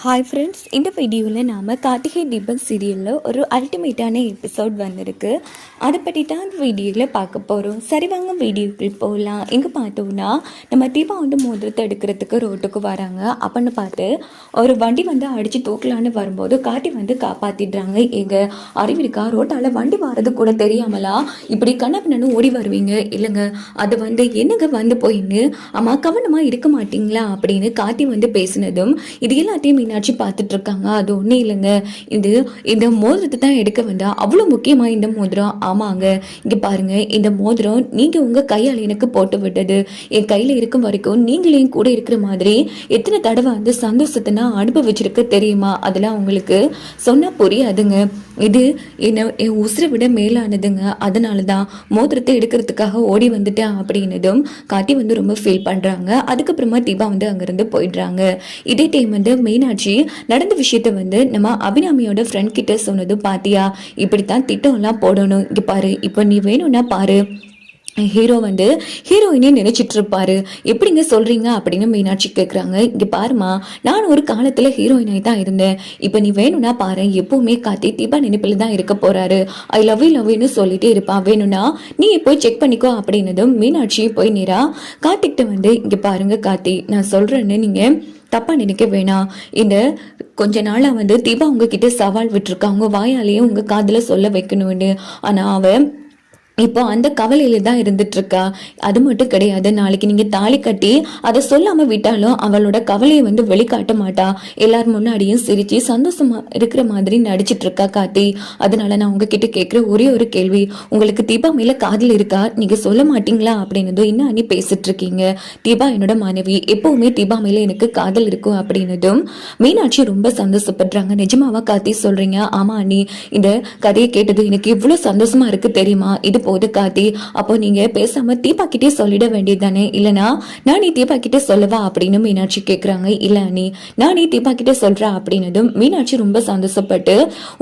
Hi friends இந்த வீடியோவில் நாம் கார்த்திகை தீபம் சீரியலில் ஒரு அல்டிமேட்டான எபிசோட் வந்திருக்கு. அதை பற்றி தான் இந்த வீடியோவில் பார்க்க போகிறோம் சரி வாங்க வீடியோக்குள் போகலாம். இங்கே பார்த்தோம்னா நம்ம தீபா வந்து மோதிரத்தை எடுக்கிறதுக்கு ரோட்டுக்கு வராங்க. அப்படின்னு பார்த்து ஒரு வண்டி வந்து அடித்து தூக்கலான்னு வரும்போது காட்டி வந்து காப்பாற்றிடுறாங்க எங்கள் அறிவிருக்கா ரோட்டால் வண்டி வர்றது கூட தெரியாமலா இப்படி கண்ணப்பின்னு ஓடி வருவீங்க. இல்லைங்க அது வந்து என்னங்க வந்து போயின்னு அம்மா கவனமாக இருக்க மாட்டிங்களா அப்படின்னு காட்டி வந்து பேசினதும் இது எல்லாத்தையும் மீனாட்சி பார்த்துட்டு இருக்காங்க அது ஒன்றும் இல்லைங்க. இது இந்த மோதிரத்தை தான் எடுக்க வேண்டாம் அவ்வளோ முக்கியமாக இந்த மோதிரம்? ஆமாங்க. இங்கே பாருங்க இந்த மோதிரம் நீங்கள் உங்கள் கையால் எனக்கு போட்டு விட்டது. என் கையில் இருக்கும் வரைக்கும் நீங்களே கூட இருக்கிற மாதிரி எத்தனை தடவை வந்து சந்தோஷத்தை நான் அனுபவிச்சிருக்க தெரியுமா? அதெல்லாம் உங்களுக்கு சொன்னால் புரியாதுங்க. இது என்ன என் உசுரை விட மேலானதுங்க. அதனால தான் மோதிரத்தை எடுக்கிறதுக்காக ஓடி வந்துட்டேன் அப்படின்னதும் காட்டி வந்து ரொம்ப ஃபீல் பண்ணுறாங்க அதுக்கப்புறமா தீபா வந்து அங்கேருந்து போயிடுறாங்க. இதே டைம் வந்து மீனாட்சி நடந்த விஷயத்த வந்து நம்ம அபிராமியோட ஃப்ரெண்ட் கிட்ட சொன்னதும் பாத்தியா? இப்படித்தான் திட்டம்லாம் போடணும். இங்கே பாரு இப்போ நீ வேணும்னா பாரு. ஹீரோ வந்து ஹீரோயினே நினைச்சிட்டு இருப்பாரு எப்படிங்க சொல்றீங்க? அப்படின்னு மீனாட்சி கேட்குறாங்க இங்கே பாருமா நான் ஒரு காலத்தில் ஹீரோயினாய் தான் இருந்தேன். இப்போ நீ வேணும்னா பாரு. எப்பவுமே காத்தி தீபா நினைப்பில் தான் இருக்க போறாரு. ஐ லவ் யூ லவ்னு சொல்லிட்டே இருப்பான் வேணும்னா நீ போய் செக் பண்ணிக்கோ அப்படின்னதும் மீனாட்சி போய் நேரா கார்த்திக்கிட்ட வந்து இங்கே பாருங்க கார்த்தி நான் சொல்றேன்னு நீங்கள் தப்பாக நினைக்க வேணாம். இந்த கொஞ்ச நாளாக வந்து தீபா உங்ககிட்ட சவால் விட்டுருக்கா. அவங்க வாயாலேயே உங்கள் காதில் சொல்ல வைக்கணும்னு. ஆனால் அவன் இப்போ அந்த கவலையில தான் இருந்துட்டு இருக்கா அது மட்டும் கிடையாது நாளைக்கு நீங்க தாலி கட்டி அதை சொல்லாம விட்டாலும் அவளோட கவலையை வந்து வெளிக்காட்ட மாட்டா. எல்லார் முன்னாடியும் சிரிச்சு சந்தோஷமா இருக்கிற மாதிரி நடிச்சிட்டு இருக்கா காத்தி அதனால நான் உங்ககிட்ட கேட்குற ஒரே ஒரு கேள்வி. உங்களுக்கு தீபா மேல காதல் இருக்கா? நீங்க சொல்ல மாட்டீங்களா? அப்படின்னதும் இன்னும் அண்ணி பேசிட்டு இருக்கீங்க தீபா என்னோட மனைவி. எப்பவுமே தீபா மேல எனக்கு காதல் இருக்கும் அப்படின்னதும் மீனாட்சி ரொம்ப சந்தோஷப்படுறாங்க. நிஜமாவா காத்தி சொல்றீங்க? ஆமா அண்ணி. இந்த கதையை கேட்டது எனக்கு இவ்வளவு சந்தோஷமா இருக்கு தெரியுமா? இது போது காத்தி அப்போ நீங்க பேசாம தீபா கிட்டே சொல்லிட வேண்டியது தானே இல்லனா நான் நீ தீபா கிட்டே சொல்லவா அப்படின்னு மீனாட்சி கேக்குறாங்க. இல்ல நீ நான் நீ தீபா கிட்டே சொல்றேன் அப்படின்னதும் மீனாட்சி ரொம்ப சந்தோஷப்பட்டு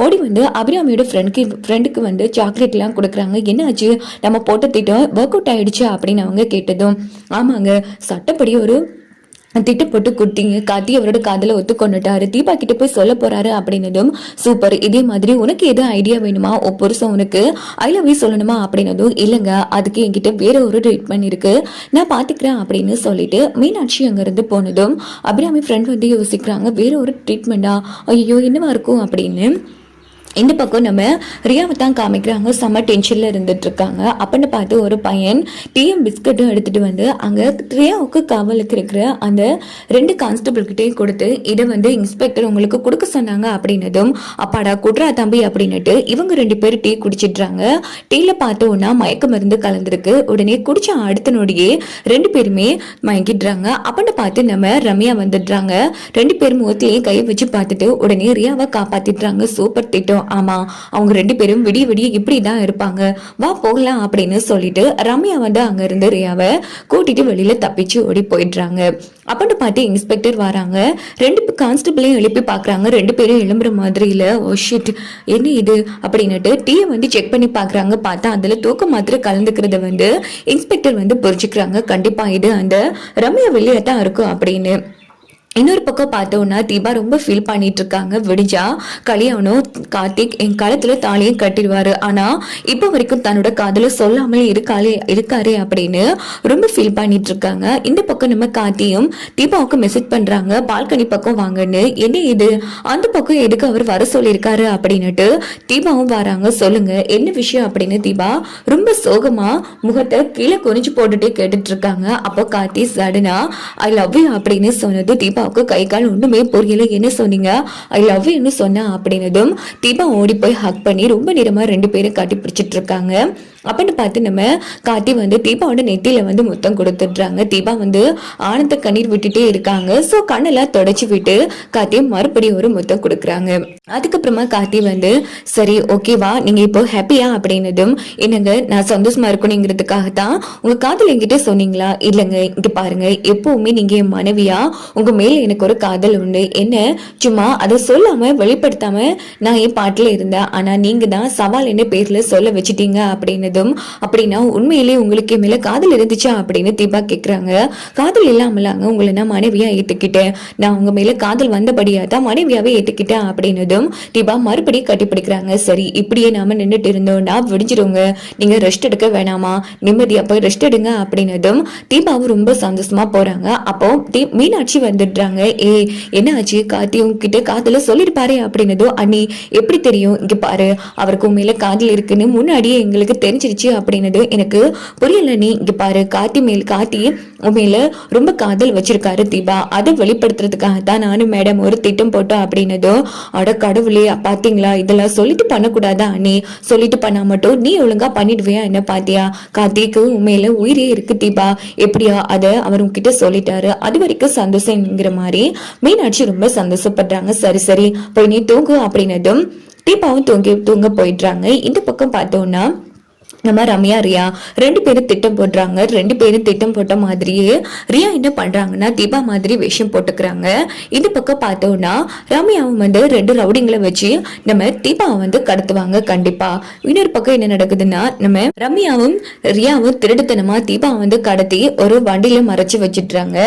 ஓடி வந்து அபிராமியோட ஃப்ரெண்ட்க்கு ஃப்ரெண்டுக்கு வந்து சாக்லேட் எல்லாம் கொடுக்குறாங்க. என்னாச்சு? நம்ம போட்ட திட்டம் ஒர்க் அவுட் ஆயிடுச்சு அப்படின்னு அவங்க கேட்டதும். ஆமாங்க சட்டப்படி ஒரு திட்டு போட்டு குட்டிங்க காட்டி அவரோட காதல ஒத்துக்கொண்டுட்டாரு. தீபா கிட்ட போய் சொல்ல போறாரு அப்படின்னதும் சூப்பர் இதே மாதிரி உனக்கு எது ஐடியா வேணுமா? ஓ புருஷன் உனக்கு ஐ லவ் யூ சொல்லணுமா? அப்படின்னதும் இல்லைங்க அதுக்கு என்கிட்ட வேற ஒரு ட்ரீட்மெண்ட் இருக்கு. நான் பாத்துக்கிறேன் அப்படின்னு சொல்லிட்டு மீனாட்சி அங்கிருந்து போனதும் அபிராமி ஃப்ரெண்ட் வந்து யோசிக்கிறாங்க வேற ஒரு ட்ரீட்மெண்டா ஐயோ என்னவா இருக்கும்? அப்படின்னு இந்த பக்கம் நம்ம ரியாவை தான் காமிக்கிறாங்க. செம்ம டென்ஷனில் இருந்துட்டு இருக்காங்க அப்படின்னு பார்த்து ஒரு பையன் டீயும் பிஸ்கட்டும் எடுத்துட்டு வந்து அங்கே ரியாவுக்கு காவலுக்கு இருக்கிற அந்த ரெண்டு கான்ஸ்டபிள் கொடுத்து இதை வந்து இன்ஸ்பெக்டர் உங்களுக்கு கொடுக்க சொன்னாங்க அப்படின்னதும் அப்பாடா குட்ரா தம்பி அப்படின்னுட்டு இவங்க ரெண்டு பேரும் டீ குடிச்சிடுறாங்க. டீயில் பார்த்தோன்னா மயக்க மருந்து கலந்துருக்கு. உடனே குடிச்ச அடுத்த நொடியே ரெண்டு பேருமே மயங்கிடுறாங்க. அப்படின்னு பார்த்து நம்ம ரம்யா வந்துடுறாங்க. ரெண்டு பேரும் முகத்திலேயே கையை வச்சு பார்த்துட்டு உடனே ரியாவை காப்பாத்திடுறாங்க. சூப்பர் திட்டம். ஆமா அவங்க ரெண்டு பேரும் விடிய விடிய இப்படி தான் இருப்பாங்க. வா போகலாம் அப்படின்னு சொல்லிட்டு ரம்யா வந்து அங்க இருந்து ரியாவை கூட்டிட்டு வெளியில தப்பிச்சு ஓடி போயிடுறாங்க. அப்படின்னு பார்த்து இன்ஸ்பெக்டர் வராங்க. ரெண்டு கான்ஸ்டபிளையும் எழுப்பி பாக்குறாங்க. ரெண்டு பேரும் எழும்புற மாதிரி இல்ல ஓ ஷிட் என்ன இது? அப்படின்னுட்டு டீயை வந்து செக் பண்ணி பாக்குறாங்க. பார்த்தா அதுல தூக்க மாத்திரை கலந்துக்கிறத வந்து இன்ஸ்பெக்டர் வந்து புரிஞ்சுக்கிறாங்க. கண்டிப்பா இது அந்த ரம்யா வெளியே தான் இருக்கும் அப்படின்னு. இன்னொரு பக்கம் பார்த்தோம்னா தீபா ரொம்ப ஃபீல் பண்ணிட்டு இருக்காங்க. விடிஞ்சா கல்யாணம் கார்த்திக் என் காலத்துல தாலியும் கட்டிடுவாரு. ஆனா இப்போ வரைக்கும் தன்னோட காதல சொல்லாமல் இருக்காளே இருக்காரு அப்படின்னு ரொம்ப ஃபீல் பண்ணிட்டு இருக்காங்க. இந்த பக்கம் நம்ம கார்த்தியும் தீபாவுக்கு மெசேஜ் பண்றாங்க. பால்கனி பக்கம் வாங்கன்னு. என்ன இது? அந்த பக்கம் எதுக்கு அவர் வர சொல்லியிருக்காரு அப்படின்னுட்டு தீபாவும் வராங்க. சொல்லுங்க என்ன விஷயம் அப்படின்னு தீபா ரொம்ப சோகமா முகத்தை கீழே குனிஞ்சு போட்டுட்டே கேட்டுட்டு இருக்காங்க. அப்போ கார்த்தி சடனா ஐ லவ் யூ அப்படின்னு சொன்னது தீபா தீபாவுக்கு கை கால் ஒன்றுமே புரியல. என்ன சொன்னீங்க? ஐ லவ் யூன்னு சொன்னா அப்படின்னதும் தீபா ஓடி போய் ஹக் பண்ணி ரொம்ப நேரமா ரெண்டு பேரும் காட்டி பிடிச்சிட்டு இருக்காங்க. அப்படின்னு பார்த்து நம்ம கார்த்தி வந்து தீபாவோட நெத்தியில வந்து முத்தம் கொடுத்துடுறாங்க. தீபா வந்து ஆனந்த கண்ணீர் விட்டுட்டே இருக்காங்க. ஸோ கண்ணெல்லாம் தொடச்சி விட்டு கார்த்தி மறுபடியும் ஒரு முத்தம் கொடுக்குறாங்க. அதுக்கப்புறமா கார்த்தி வந்து சரி ஓகேவா நீங்க இப்போ ஹாப்பியா அப்படின்னதும் என்னங்க நான் சந்தோஷமா இருக்கணுங்கிறதுக்காக தான் உங்க காதல் என்கிட்ட சொன்னீங்களா? இல்லைங்க இங்க பாருங்க எப்பவுமே நீங்க என் மனைவியா? உங்க மேல எனக்கு ஒரு காதல் உண்டு. என்ன? சும்மா அதை சொல்லாம வெளிப்படுத்தாம நான் என் பாட்டுல இருந்தேன். ஆனா நீங்க தான் சவால் என்ன பேர்ல சொல்ல வச்சுட்டீங்க. அப்படின்னதும் அப்படின்னதும் அப்படின்னா உண்மையிலேயே உங்களுக்கு மேலே மேல காதல் இருந்துச்சா அப்படின்னு தீபா கேக்குறாங்க. காதல் இல்லாமலாங்க உங்களை நான் மனைவியா ஏத்துக்கிட்டேன். நான் உங்க மேல காதல் வந்தபடியா தான் மனைவியாவே ஏத்துக்கிட்டேன் அப்படின்னதும் தீபா மறுபடியும் கட்டிப்பிடிக்கிறாங்க சரி இப்படியே நாம நின்றுட்டு இருந்தோம்னா விடிஞ்சிருங்க. நீங்க ரெஸ்ட் எடுக்க வேணாமா? நிம்மதியா போய் ரெஸ்ட் எடுங்க அப்படின்னதும் தீபாவும் ரொம்ப சந்தோஷமா போறாங்க. அப்போ தீ- மீனாட்சி வந்துடுறாங்க. ஏ என்ன ஆச்சு கார்த்தி உங்ககிட்ட காதல சொல்லிருப்பாரு அப்படின்னதும் அண்ணி எப்படி தெரியும்? இங்க பாரு அவருக்கு உண்மையில காதல் இருக்குன்னு முன்னாடியே எங்களுக்கு தெரிஞ்சிருச்சு அப்படின்னது எனக்கு புரியல. நீ இங்கே பாரு கார்த்தி மேல் கார்த்தி உண்மையில ரொம்ப காதல் வச்சிருக்காரு தீபா. அதை வெளிப்படுத்துறதுக்காக தான் நானும் மேடம் ஒரு திட்டம் போட்டோம் அப்படின்னதும் அட கடவுளே பார்த்தீங்களா இதெல்லாம் சொல்லிட்டு பண்ணக்கூடாதா நீ சொல்லிட்டு பண்ணா மட்டும் நீ ஒழுங்கா பண்ணிடுவியா என்ன பாத்தியா? கார்த்திக்கு உண்மையில உயிரே இருக்கு தீபா. எப்படியா? அதை அவர் உங்ககிட்ட சொல்லிட்டாரு. அது வரைக்கும் சந்தோஷம்ங்கிற மாதிரி மீனாட்சி ரொம்ப சந்தோஷப்படுறாங்க. சரி சரி போய் நீ தூங்கு அப்படின்னதும் தீபாவும் தூங்கி தூங்க போயிடுறாங்க. இந்த பக்கம் பார்த்தோம்னா நம்ம ரம்யா ரியா ரெண்டு பேரும் திட்டம் போடுறாங்க. ரெண்டு பேரும் திட்டம் போட்ட மாதிரியே ரியா என்ன பண்றாங்கன்னா தீபா மாதிரி வேஷம் போட்டுக்கிறாங்க. இந்த பக்கம் பார்த்தோன்னா ரம்யாவும் வந்து ரெண்டு ரவுடிங்களை வச்சு நம்ம தீபாவை வந்து கடத்துவாங்க கண்டிப்பாக இன்னொரு பக்கம் என்ன நடக்குதுன்னா நம்ம ரம்யாவும் ரியாவும் திருடுத்தனமாக தீபாவை வந்து கடத்தி ஒரு வண்டியில மறைச்சி வச்சிடுறாங்க.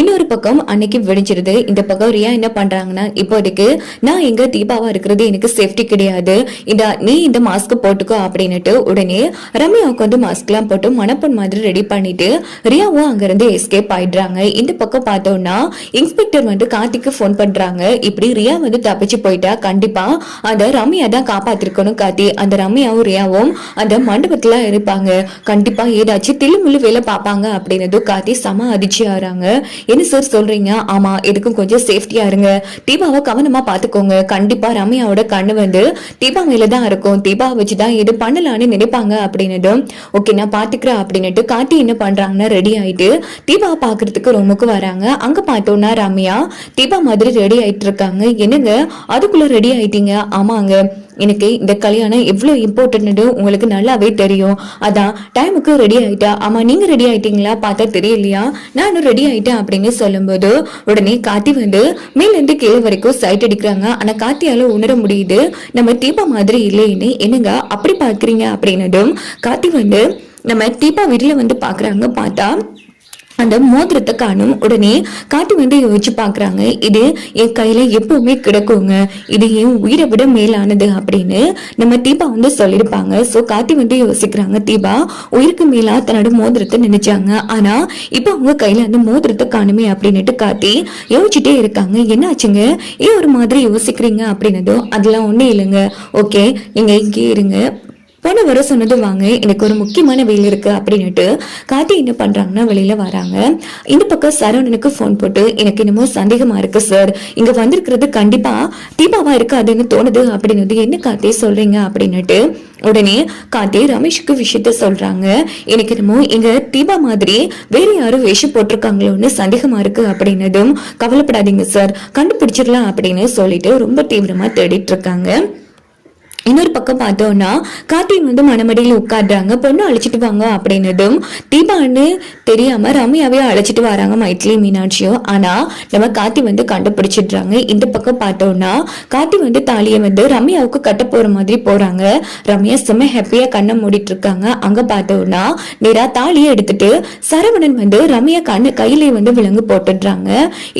இன்னொரு பக்கம் அன்னைக்கு விடிஞ்சிருது. இந்த பக்கம் ரியா என்ன பண்றாங்கன்னா இப்போதைக்கு நான் எங்கே தீபாவாக இருக்கிறது எனக்கு சேஃப்டி கிடையாது. இந்த நீ இந்த மாஸ்க் போட்டுக்கோ அப்படின்னுட்டு உடனே ரம்யாவுக்கு வந்து மாஸ்க்லாம் போட்டு மணப்பெண் மாதிரி ரெடி பண்ணிட்டு ரியாவும் அங்கேருந்து எஸ்கேப் ஆயிடுறாங்க. இந்த பக்கம் பார்த்தோம்னா இன்ஸ்பெக்டர் வந்து கார்த்திக்கு ஃபோன் பண்றாங்க. இப்படி ரியா வந்து தப்பிச்சு போயிட்டா கண்டிப்பா அந்த ரம்யா தான் காப்பாத்திருக்கணும் கார்த்தி. அந்த ரம்யாவும் ரியாவும் அந்த மண்டபத்தில் இருப்பாங்க. கண்டிப்பா ஏதாச்சும் தில்லுமுள்ளு வேலை பார்ப்பாங்க அப்படின்னதும் கார்த்தி செம அதிர்ச்சி ஆறாங்க என்ன சார் சொல்றீங்க? ஆமா எதுக்கும் கொஞ்சம் சேஃப்டியாக இருங்க. தீபாவை கவனமா பாத்துக்கோங்க கண்டிப்பா ரம்யாவோட கண்ணு வந்து தீபா மேலே தான் இருக்கும். தீபா வச்சுதான் இது பண்ணலாம்னு நினைப்பாங்க. அப்படின்னுட்டு. ஓகே நான் பார்த்துக்கிறேன் அப்படின்னுட்டு காட்டி என்ன பண்றாங்கன்னா ரெடி ஆயிட்டு தீபா பாக்குறதுக்கு ரூமுக்கு வராங்க. அங்க பார்த்தோன்னா ரம்யா தீபா மாதிரி ரெடி ஆயிட்டு இருக்காங்க. என்னங்க? அதுக்குள்ள ரெடி ஆயிட்டீங்க? ஆமாங்க. எனக்கு இந்த கல்யாணம் எவ்வளோ இம்பார்ட்டன்ட்டு உங்களுக்கு நல்லாவே தெரியும். அதான் டைமுக்கு ரெடி ஆயிட்டா? ஆமாம் நீங்கள் ரெடி ஆயிட்டீங்களா? பார்த்தா தெரியலையா? நானும் ரெடி ஆயிட்டேன் அப்படின்னு சொல்லும்போது உடனே காத்தி வந்து மேலேருந்து கீழே வரைக்கும் சைட் அடிக்கிறாங்க. ஆனால் காத்தியால் உணர முடியுது நம்ம தீபா மாதிரி இல்லைன்னு என்னங்க அப்படி பார்க்குறீங்க? அப்படின்னதும் காத்தி வந்து நம்ம தீபா வீட்டில் வந்து பார்க்குறாங்க. பார்த்தா அந்த மோதிரத்தை காணும் உடனே காட்டு வந்து யோசிச்சு பாக்குறாங்க இது என் கையில எப்பவுமே கிடக்குங்க இது என் உயிரை விட மேலானது அப்படின்னு நம்ம தீபா வந்து சொல்லியிருப்பாங்க. சோ காட்டி வந்து யோசிக்கிறாங்க தீபா உயிருக்கு மேலா தன்னோட மோதிரத்தை நினைச்சாங்க. ஆனா இப்ப அவங்க கையில அந்த மோதிரத்தை காணுமே அப்படின்னுட்டு காட்டி யோசிச்சுட்டே இருக்காங்க. என்ன ஆச்சுங்க ஏன் ஒரு மாதிரி யோசிக்கிறீங்க அப்படின்னதும் அதெல்லாம் ஒன்றும் இல்லைங்க. ஓகே நீங்க இங்கே இருங்க. போன வர சொன்னது வாங்க எனக்கு ஒரு முக்கியமான வேலை இருக்கு அப்படின்னுட்டு கார்த்தி என்ன பண்றாங்கன்னா வெளியில வராங்க. இந்த பக்கம் சரவணனுக்கு ஃபோன் போட்டு எனக்கு என்னமோ சந்தேகமா இருக்கு சார் இங்க வந்திருக்கிறது கண்டிப்பா தீபாவா இருக்காதுன்னு தோணுது அப்படின்னு என்ன கார்த்தி சொல்றீங்க அப்படின்னுட்டு உடனே கார்த்தி ரமேஷுக்கு விஷயத்த சொல்றாங்க. எனக்கு என்னமோ இங்க தீபா மாதிரி வேற யாரும் வேஷம் போட்டிருக்காங்களோன்னு சந்தேகமா இருக்கு அப்படின்னதும் கவலைப்படாதீங்க சார் கண்டுபிடிச்சிடலாம் அப்படின்னு சொல்லிட்டு ரொம்ப தீவிரமா தேடிட்டு இருக்காங்க. இன்னொரு பக்கம் பார்த்தோம்னா கார்த்திக் வந்து மணமடியில் உட்காடுறாங்க பொண்ணு அழைச்சிட்டு வாங்க அப்படின்னதும் தீபான்னு தெரியாம ரம்யாவே அழைச்சிட்டு வராங்க மைத்லி மீனாட்சியும் ஆனா நம்ம கார்த்தி வந்து கண்டுபிடிச்சிடுறாங்க. இந்த பக்கம் பார்த்தோம்னா கார்த்தி வந்து தாலியை வந்து ரம்யாவுக்கு கட்ட போற மாதிரி போறாங்க. ரம்யா செம்ம ஹாப்பியா கண்ணை மூடிட்டு இருக்காங்க அங்க பார்த்தோம்னா நேரா தாலியை எடுத்துட்டு சரவணன் வந்து ரம்யா கண்ணு கையிலே வந்து விலங்கு போட்டுடுறாங்க.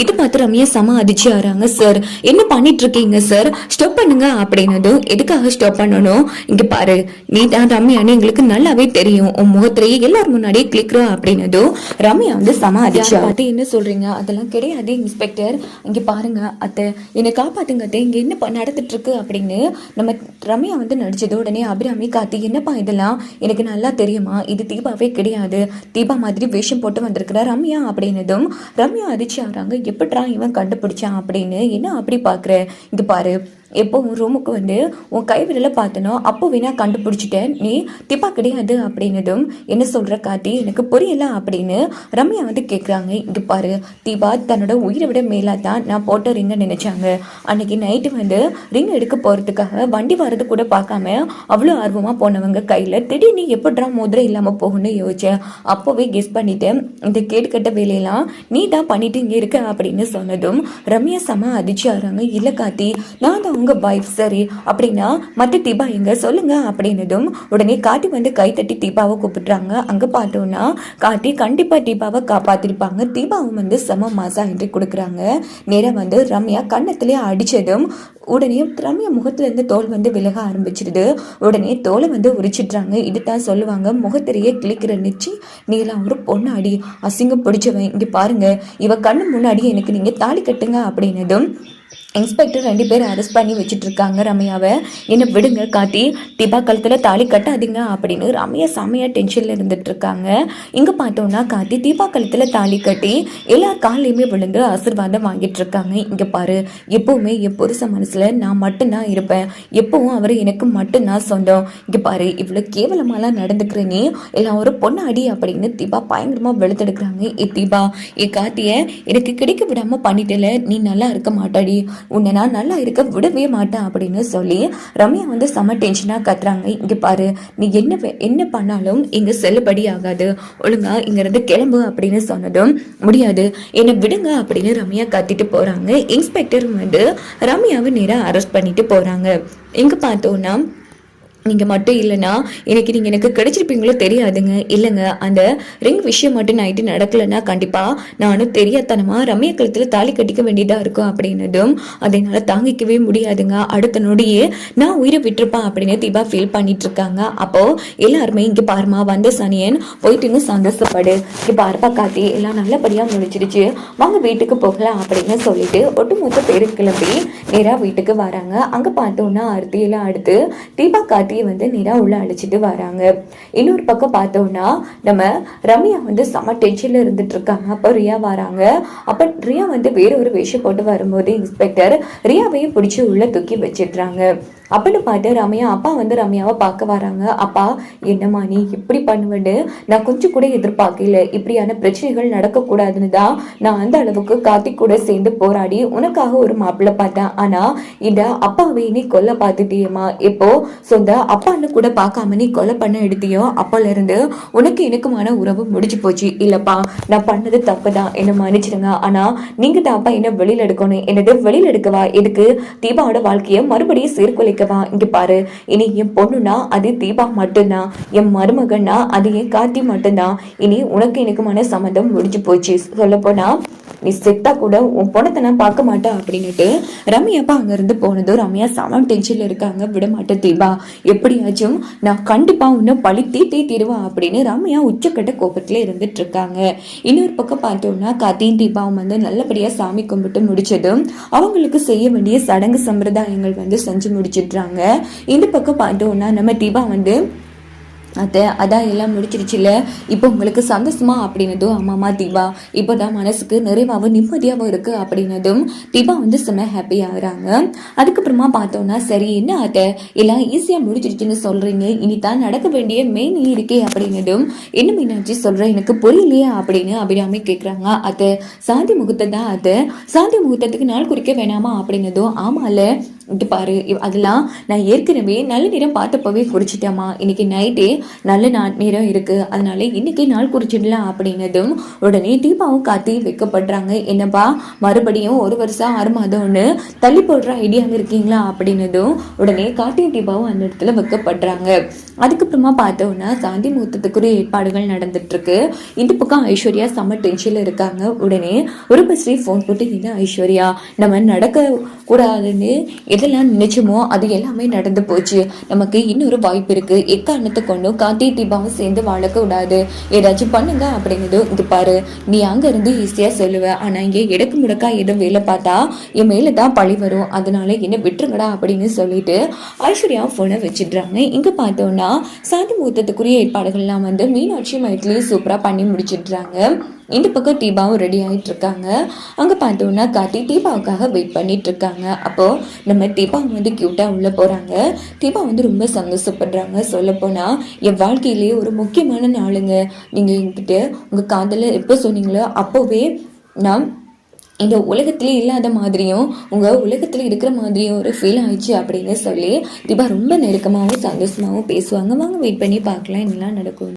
இது பார்த்து ரம்யா செம அதிர்ச்சி ஆறாங்க சார் என்ன பண்ணிட்டு இருக்கீங்க சார் ஸ்டெப் பண்ணுங்க அப்படின்னதும் எதுக்காக ஸ்டாப் பண்ணணும். இங்க பாரு நீ தான் ரம்யான்னு எங்களுக்கு நல்லாவே தெரியும். உன் முகத்திலேயே எல்லார் முன்னாடியே கிளிக்கிறோம் அப்படின்னதும் ரம்யா வந்து செம அதிர்ச்சி பார்த்து என்ன சொல்றீங்க? அதெல்லாம் கிடையாது இன்ஸ்பெக்டர் இங்க பாருங்க அத்தை. என்னை காப்பாத்துங்க அத்தை. இங்கே என்ன ப- நடந்துட்டு இருக்கு அப்படின்னு நம்ம ரம்யா வந்து நடிச்சது உடனே அபிராமி காத்தி என்னப்பா இதெல்லாம்? எனக்கு நல்லா தெரியுமா? இது தீபாவே கிடையாது. தீபா மாதிரி வேஷம் போட்டு வந்திருக்கிற ரம்யா அப்படின்னதும் ரம்யா அதிர்ச்சி ஆகிறாங்க. எப்படிடா இவன் கண்டுபிடிச்சான் அப்படின்னு? என்ன அப்படி பார்க்குற இங்க பாரு. எப்போ உன் ரூமுக்கு வந்து உன் கைவிடல பார்த்தனோ அப்போ வேணா கண்டுபிடிச்சிட்டேன். நீ திப்பா கிடையாது அப்படின்னதும் என்ன சொல்ற காத்தி எனக்கு புரியல அப்படின்னு ரம்யா வந்து கேட்குறாங்க இங்க பாரு தீபா தன்னோட உயிரை விட மேலா தான் நான் போட்ட ரிங்கை நினைச்சாங்க. அன்னைக்கு நைட்டு வந்து ரிங் எடுக்க போறதுக்காக வண்டி வர்றது கூட பார்க்காம அவ்வளோ ஆர்வமா போனவங்க கையில திடீர்னு எப்படா மோதிரம் இல்லாம போகணும்னு யோசிச்சேன் அப்போவே கெஸ் பண்ணிட்டேன் இந்த கேடுகட்ட வேலையெல்லாம் நீ தான் பண்ணிட்டு இங்க இருக்க அப்படின்னு சொன்னதும் ரம்யா செம அதிர்ச்சி ஆறாங்க இல்ல காத்தி நான் தான் உங்கள் வைஃப் சரி அப்படின்னா மற்ற தீபா எங்கே? சொல்லுங்க அப்படின்னதும் உடனே காட்டி வந்து கைத்தட்டி தீபாவை கூப்பிடுறாங்க. அங்கே பார்த்தோன்னா காட்டி கண்டிப்பாக தீபாவை காப்பாற்றிருப்பாங்க தீபாவும் வந்து செம மாசா என்று கொடுக்குறாங்க. நேரா வந்து ரம்யா கன்னத்திலே அடித்ததும் உடனே ரம்யா முகத்துலேருந்து தோல் வந்து விலக ஆரம்பிச்சிடுது. உடனே தோலை வந்து உரிச்சிடுறாங்க. இதுதான் சொல்லுவாங்க. முகத்திலேயே கிளிக்கிற நிச்சு நீலாம் ஒரு பொண்ணு அடி அசிங்கம் பிடிச்சவன் இங்கே பாருங்க இவ கண்ணு முன்னாடி எனக்கு நீங்கள் தாலி கட்டுங்க அப்படின்னதும் இன்ஸ்பெக்டர் ரெண்டு பேரும் அரெஸ்ட் பண்ணி வச்சுட்டு இருக்காங்க ரம்யாவை. என்ன விடுங்க காட்டி திபா கழுத்தில் தாலி கட்டாதீங்க அப்படின்னு ரம்யா செம்மையா டென்ஷனில் இருந்துட்டு இருக்காங்க இங்கே பார்த்தோம்னா காத்தி தீபா கழுத்தில் தாலி கட்டி எல்லா காலையுமே விழுந்து ஆசிர்வாதம் வாங்கிட்டு இருக்காங்க இங்கே பாரு எப்பவுமே என் புருஷ மனசில் நான் மட்டும்தான் இருப்பேன். எப்பவும் அவர் எனக்கு மட்டும்தான் சொந்தம். இங்கே பாரு இவ்வளோ கேவலமாலாம் நடந்துக்கிற நீ எல்லாம் ஒரு பொண்ணாடி அப்படின்னு தீபா பயங்கரமாக வெளுத்தெடுக்கிறாங்க. ஏ தீபா ஏ காத்தியை எனக்கு கிடைக்க விடாமல் பண்ணிட்டல நீ நல்லா இருக்க மாட்டாடி. உன்னை நான் நல்லா இருக்க விடவே மாட்டேன் அப்படின்னு சொல்லி ரம்யா வந்து செம டென்ஷனாக கத்துறாங்க. இங்கே பாரு நீ என்ன வே- என்ன பண்ணாலும் இங்கே செல்லுபடி ஆகாது. ஒழுங்கா இங்கேருந்து கிளம்பு அப்படின்னு சொன்னதும் முடியாது. என்னை விடுங்க அப்படின்னு ரம்யா கத்திட்டு போகிறாங்க இன்ஸ்பெக்டர் வந்து ரம்யாவை நேராக அரெஸ்ட் பண்ணிட்டு போகிறாங்க எங்கே பார்த்தோன்னா நீங்கள் மட்டும் இல்லைன்னா எனக்கு நீங்கள் எனக்கு கிடைச்சிருப்பீங்களோ தெரியாதுங்க. இல்லைங்க அந்த ரிங் விஷயம் மட்டும் நைட்டு நடக்கலைன்னா கண்டிப்பாக நானும் தெரியாதனமாக ரம்யா கழுத்தில் தாலி கட்டிக்க வேண்டியதாக இருக்கும் அப்படின்னதும் அதை தாங்கிக்கவே முடியாதுங்க. அடுத்த நொடியே நான் உயிரை விட்டுருப்பேன் அப்படின்னு தீபா ஃபீல் பண்ணிட்டு இருக்காங்க அப்போது எல்லாருமே இங்கே பாருமா வந்த சனியன் போயிட்டு சந்தோஷப்படு. இங்கே பாருப்பா காத்தி எல்லாம் நல்லபடியாக முடிச்சிருச்சு வாங்க வீட்டுக்கு போகலாம் அப்படின்னு சொல்லிட்டு ஒட்டுமொத்த பேரு கிளம்பி நேராக வீட்டுக்கு வராங்க. அங்கே பார்த்தோன்னா அர்த்தியெல்லாம் அடுத்து தீபா எல்லாத்தையும் வந்து நேராக உள்ள அழைச்சிட்டு வராங்க. இன்னொரு பக்கம் பார்த்தோம்னா நம்ம ரம்யா வந்து செம டென்ஷனில் இருந்துட்டு இருக்காங்க அப்போ ரியா வராங்க. அப்போ ரியா வந்து வேற ஒரு வேஷம் போட்டு வரும்போது இன்ஸ்பெக்டர் ரியாவையும் பிடிச்சி உள்ள தூக்கி வச்சிடுறாங்க. அப்படின்னு பார்த்து ரம்யா அப்பா வந்து ரம்யாவை பார்க்க வராங்க. அப்பா என்னம்மா நீ இப்படி பண்ணுவேன்னு நான் கொஞ்சம் கூட எதிர்பார்க்கல. இப்படியான பிரச்சனைகள் நடக்கக்கூடாதுன்னு தான் நான் அந்த அளவுக்கு கார்த்திக் கூட சேர்ந்து போராடி உனக்காக ஒரு மாப்பிள்ளை பார்த்தேன். ஆனா இந்த அப்பாவை நீ கொலை பார்த்துட்டியேம்மா. இப்போ சொந்த அப்பான்னு கூட பார்க்காம நீ கொலை பண்ண எடுத்தியோ அப்போல இருந்து உனக்கு எனக்குமான உறவு முடிஞ்சு போச்சு. இல்லைப்பா நான் பண்ணது தப்பு தான் என்ன மன்னிச்சிடுங்க. ஆனா நீங்கள் தான் அப்பா என்ன வெளியில் எடுக்கணும். என்னது வெளியில் எடுக்கவா? எதுக்கு தீபாவோட வாழ்க்கையை மறுபடியும் சீர்குலைக்கவா இங்க பாரு இனி என் பொண்ணுனா அது தீபா மட்டும்தான். என் மருமகன்னா அது என் கார்த்தி மட்டும்தான். இனி உனக்கு எனக்குமான சம்மந்தம் முடிஞ்சு போச்சு. சொல்ல போனா? நீ செத்தா கூட உன் பணத்தை நான் பார்க்க மாட்டேன் அப்படின்னுட்டு ரம்யாப்பா அங்கேருந்து போனதும் ரம்யா செம டென்ஷனில் இருக்காங்க. விட மாட்டேன் தீபா. எப்படியாச்சும் நான் கண்டிப்பாக உன்னை பழி தீத்தே தீருவா அப்படின்னு ரம்யா உச்சக்கட்ட கோபத்தில் இருந்துட்டு இருக்காங்க. இன்னொரு பக்கம் பார்த்தோம்னா கத்தியும் தீபாவும் வந்து நல்லபடியாக சாமி கும்பிட்டு முடிச்சதும் அவங்களுக்கு செய்ய வேண்டிய சடங்கு சம்பிரதாயங்கள் வந்து செஞ்சு முடிச்சிடுறாங்க. இந்த பக்கம் பார்த்தோம்னா நம்ம தீபா வந்து அத்தை அதான் எல்லாம் முடிச்சிருச்சுல இப்போ உங்களுக்கு சந்தோஷமா அப்படின்னதும் அம்மாமா தீபா இப்போ தான் மனசுக்கு நிறைவாகவும் நிம்மதியாகவும் இருக்குது அப்படின்னதும் தீபா வந்து செம்ம ஹாப்பி ஆகுறாங்க. அதுக்கப்புறமா பார்த்தோம்னா சரி என்ன அத்தை? எல்லாம் ஈஸியாக முடிச்சிருச்சுன்னு சொல்கிறீங்க இனி தான் நடக்க வேண்டிய மெயின் இருக்கே அப்படின்னதும் என்ன மீனாட்சி சொல்கிறேன் எனக்கு புரியலையே அப்படின்னு அபிராமி கேட்குறாங்க அத்தை சாந்தி முகூர்த்தம் தான் அத்தை. சாந்தி முகூர்த்தத்துக்கு நாள் குறிக்க வேணாமா அப்படின்னதும் ஆமால இங்க பாரு அதெல்லாம் நான் ஏற்கனவே நல்ல நேரம் பார்த்தப்பவே குறிச்சிட்டேம்மா இன்னைக்கு நைட்டே நல்ல நா நேரம் இருக்கு. அதனால இன்னைக்கு நாள் குறிச்சிடலாம் அப்படின்னதும் உடனே தீபாவும் காத்தி வைக்கப்படுறாங்க. என்னப்பா மறுபடியும் ஒரு வருஷம் ஆறு மாதம்னு தள்ளி போடுற ஐடியாவும் இருக்கீங்களா அப்படின்னதும் உடனே காட்டியும் தீபாவும் அந்த இடத்துல வைக்கப்படுறாங்க. அதுக்கப்புறமா பார்த்தோன்னா சாந்தி முகூர்த்தத்துக்குரிய ஏற்பாடுகள் நடந்துட்டுருக்கு. இந்த பக்கம் ஐஸ்வர்யா செம்ம டென்ஷனில் இருக்காங்க. உடனே ஒரு பஸ்ரீ ஃபோன் போட்டு என்ன ஐஸ்வர்யா நம்ம நடக்க கூடாதுன்னு எதெல்லாம் நினைச்சோமோ அது எல்லாமே நடந்து போச்சு. நமக்கு இன்னொரு வாய்ப்பு இருக்கு. எக்காரணத்தை கொண்டும் கார்த்தி தீபாவும் சேர்ந்து வாழக்கூடாது. ஏதாச்சும் பண்ணுங்க அப்படிங்கிறது இது பாரு. நீ அங்க இருந்து ஈஸியா சொல்லுவ. ஆனா இங்கே இடக்கு முடக்கா எதுவும் வேலை பார்த்தா என் மேல தான் பழி வரும். அதனால என்ன விட்டுருங்கடா அப்படின்னு சொல்லிட்டு ஐஸ்வர்யா போனை வச்சிடுறாங்க. இங்க பார்த்தோம்னா சாதி முகூர்த்தத்துக்குரிய ஏற்பாடுகள்லாம் வந்து மீனாட்சி மைட்லி சூப்பரா பண்ணி முடிச்சிடுறாங்க. இந்த பக்கம் தீபாவும் ரெடி ஆயிட்டு இருக்காங்க. அங்க பார்த்தோம்னா கார்த்தி தீபாவுக்காக வெயிட் பண்ணிட்டு இருக்காங்க. அப்போ நம்ம தீபா வந்து க்யூட்டாக உள்ளே போகிறாங்க தீபா வந்து ரொம்ப சந்தோஷப்படுறாங்க. சொல்லப்போனால் என் வாழ்க்கையிலேயே ஒரு முக்கியமான நாளுங்க. நீங்கள் என்கிட்ட உங்கள் காதல எப்போ சொன்னீங்களோ அப்போவே நான் இந்த உலகத்திலே இல்லாத மாதிரியும் உங்கள் உலகத்தில் இருக்கிற மாதிரியும் ஒரு ஃபீல் ஆயிடுச்சு அப்படின்னு சொல்லி தீபா ரொம்ப நெருக்கமாகவும் சந்தோஷமாகவும் பேசுவாங்க. வாங்க வெயிட் பண்ணி பார்க்கலாம். என்னெல்லாம் நடக்கும்.